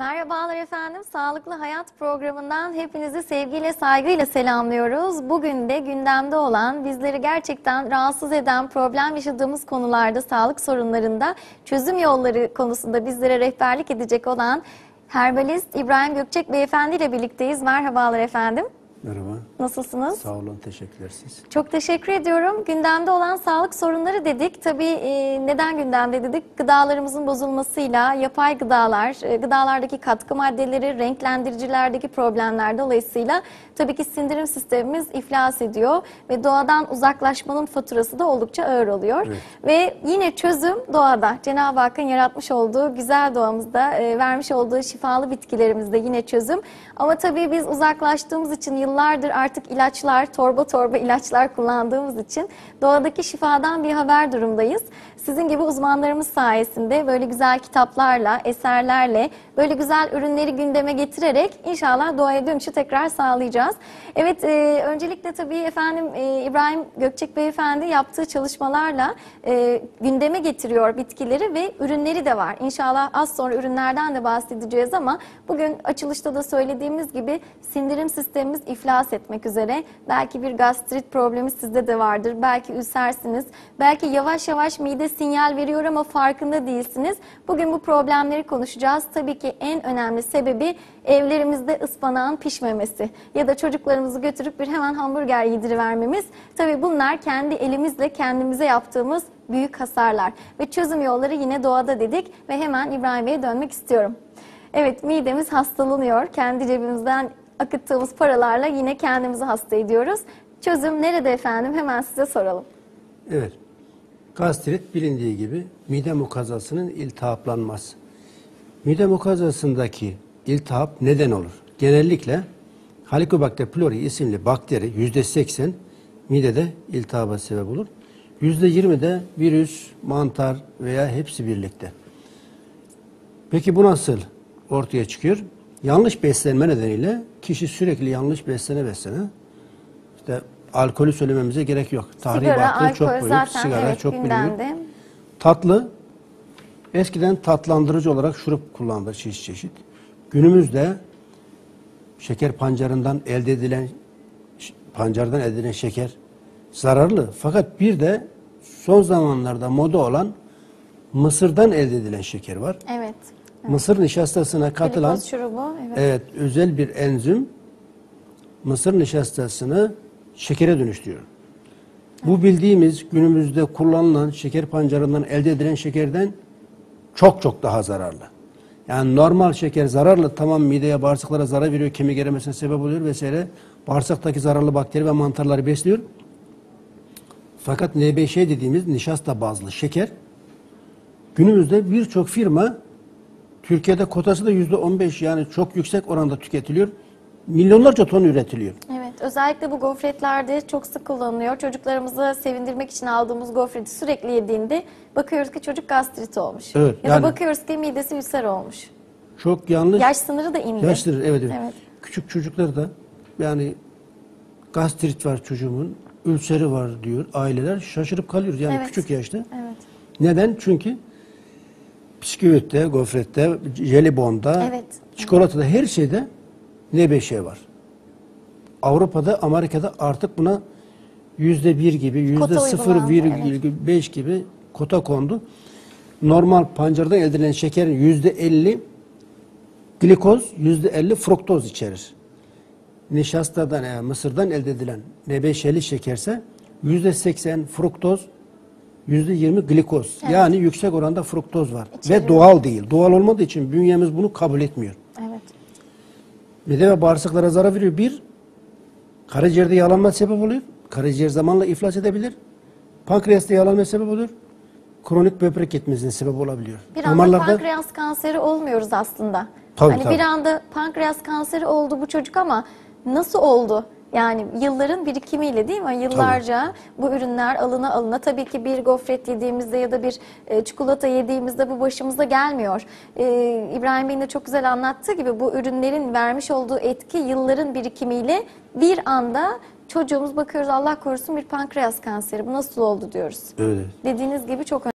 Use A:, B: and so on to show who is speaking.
A: Merhabalar efendim. Sağlıklı Hayat programından hepinizi sevgiyle, saygıyla selamlıyoruz. Bugün de gündemde olan, bizleri gerçekten rahatsız eden, problem yaşadığımız konularda, sağlık sorunlarında çözüm yolları konusunda bizlere rehberlik edecek olan herbalist İbrahim Gökçek Beyefendi ile birlikteyiz. Merhabalar efendim.
B: Merhaba.
A: Nasılsınız?
B: Sağ olun. Teşekkürler siz.
A: Çok teşekkür ediyorum. Gündemde olan sağlık sorunları dedik. Tabii e, neden gündemde dedik? Gıdalarımızın bozulmasıyla, yapay gıdalar, e, gıdalardaki katkı maddeleri, renklendiricilerdeki problemler dolayısıyla tabii ki sindirim sistemimiz iflas ediyor ve doğadan uzaklaşmanın faturası da oldukça ağır oluyor.
B: Evet.
A: Ve yine çözüm doğada. Cenab-ı Hakk'ın yaratmış olduğu güzel doğamızda, e, vermiş olduğu şifalı bitkilerimizde yine çözüm. Ama tabii biz uzaklaştığımız için yıllardır artık ilaçlar, torba torba ilaçlar kullandığımız için doğadaki şifadan bir haber durumdayız. Sizin gibi uzmanlarımız sayesinde böyle güzel kitaplarla, eserlerle, böyle güzel ürünleri gündeme getirerek inşallah doğaya dönüşü tekrar sağlayacağız. Evet, e, öncelikle tabii efendim e, İbrahim Gökçek Beyefendi yaptığı çalışmalarla e, gündeme getiriyor bitkileri ve ürünleri de var. İnşallah az sonra ürünlerden de bahsedeceğiz ama bugün açılışta da söylediğimiz gibi sindirim sistemimiz iflas etmek üzere. Belki bir gastrit problemi sizde de vardır. Belki ülsersiniz. Belki yavaş yavaş mide sinyal veriyor ama farkında değilsiniz. Bugün bu problemleri konuşacağız. Tabii ki en önemli sebebi evlerimizde ıspanağın pişmemesi ya da çocuklarımızı götürüp bir hemen hamburger yedirivermemiz. Tabii bunlar kendi elimizle kendimize yaptığımız büyük hasarlar ve çözüm yolları yine doğada dedik ve hemen İbrahim Bey'e dönmek istiyorum. Evet midemiz hastalanıyor. Kendi cebimizden akıttığımız paralarla yine kendimizi hasta ediyoruz. Çözüm nerede efendim? Hemen size soralım.
B: Evet. Gastrit bilindiği gibi mide mukazasının iltihaplanması. Mide mukazasındaki iltihap neden olur? Genellikle Helicobacter pylori isimli bakteri yüzde seksen midede iltihaba sebep olur. Yüzde yirmi de virüs, mantar veya hepsi birlikte. Peki bu nasıl ortaya çıkıyor? Yanlış beslenme nedeniyle kişi sürekli yanlış beslene beslene işte alkolü söylememize gerek yok.
A: Sigara,
B: çok büyük,
A: zaten
B: sigara
A: evet
B: çok
A: gündemde.
B: Tatlı eskiden tatlandırıcı olarak şurup kullanılır çeşit çeşit. Günümüzde şeker pancarından elde edilen pancardan elde edilen şeker zararlı. Fakat bir de son zamanlarda moda olan mısırdan elde edilen şeker var.
A: Evet.
B: Mısır nişastasına katılan
A: şurubu. Evet.
B: evet özel bir enzim mısır nişastasını şekere dönüştürüyor. Bu bildiğimiz günümüzde kullanılan şeker pancarından elde edilen şekerden çok çok daha zararlı. Yani normal şeker zararlı tamam mideye bağırsaklara zarar veriyor, kemik erimesine sebep oluyor vesaire. Bağırsaktaki zararlı bakteri ve mantarları besliyor. Fakat NBŞ dediğimiz nişasta bazlı şeker günümüzde birçok firma Türkiye'de kotası da yüzde 15 yani çok yüksek oranda tüketiliyor. Milyonlarca ton üretiliyor.
A: Evet, özellikle bu gofretlerde çok sık kullanılıyor. Çocuklarımızı sevindirmek için aldığımız gofreti sürekli yediğinde bakıyoruz ki çocuk gastrit olmuş.
B: Evet,
A: ya da
B: yani-
A: bakıyoruz ki midesi ülser olmuş.
B: Çok yanlış.
A: Yaş sınırı da indi.
B: Yaşlıdır evet, evet
A: Evet.
B: Küçük çocuklar da yani gastrit var çocuğumun, ülseri var diyor aileler şaşırıp kalıyoruz yani
A: Evet.
B: küçük yaşta.
A: Evet.
B: Neden? Çünkü bisküvitte, gofrette, jelibonda,
A: Evet.
B: çikolatada her şeyde ne şey var. Avrupa'da, Amerika'da artık buna yüzde bir gibi, yüzde sıfır virgül beş gibi kota kondu. Normal pancardan elde edilen şekerin yüzde elli glikoz, yüzde elli fruktoz içerir. Nişastadan, yani mısırdan elde edilen nebeşeli şekerse yüzde seksen fruktoz, yüzde yirmi glikoz. Yani yüksek oranda fruktoz var.
A: İçeriyor.
B: Ve doğal değil. Doğal olmadığı için bünyemiz bunu kabul etmiyor.
A: Evet.
B: Mide ve bağırsaklara zarar veriyor. Bir, karaciğerde yağlanma sebep oluyor. Karaciğer zamanla iflas edebilir. Pankreasta yağlanma sebep oluyor. Kronik böbrek yetmezliğine sebep olabiliyor.
A: Bir anda pankreas kanseri olmuyoruz aslında.
B: Tabii,
A: hani
B: tabii.
A: bir anda pankreas kanseri oldu bu çocuk ama nasıl oldu? Yani yılların birikimiyle değil mi? Yıllarca bu ürünler alına alına tabii ki bir gofret yediğimizde ya da bir e, çikolata yediğimizde bu başımıza gelmiyor. E, İbrahim Bey'in de çok güzel anlattığı gibi bu ürünlerin vermiş olduğu etki yılların birikimiyle bir anda çocuğumuz bakıyoruz Allah korusun bir pankreas kanseri. Bu nasıl oldu diyoruz.
B: Öyle.
A: Dediğiniz gibi çok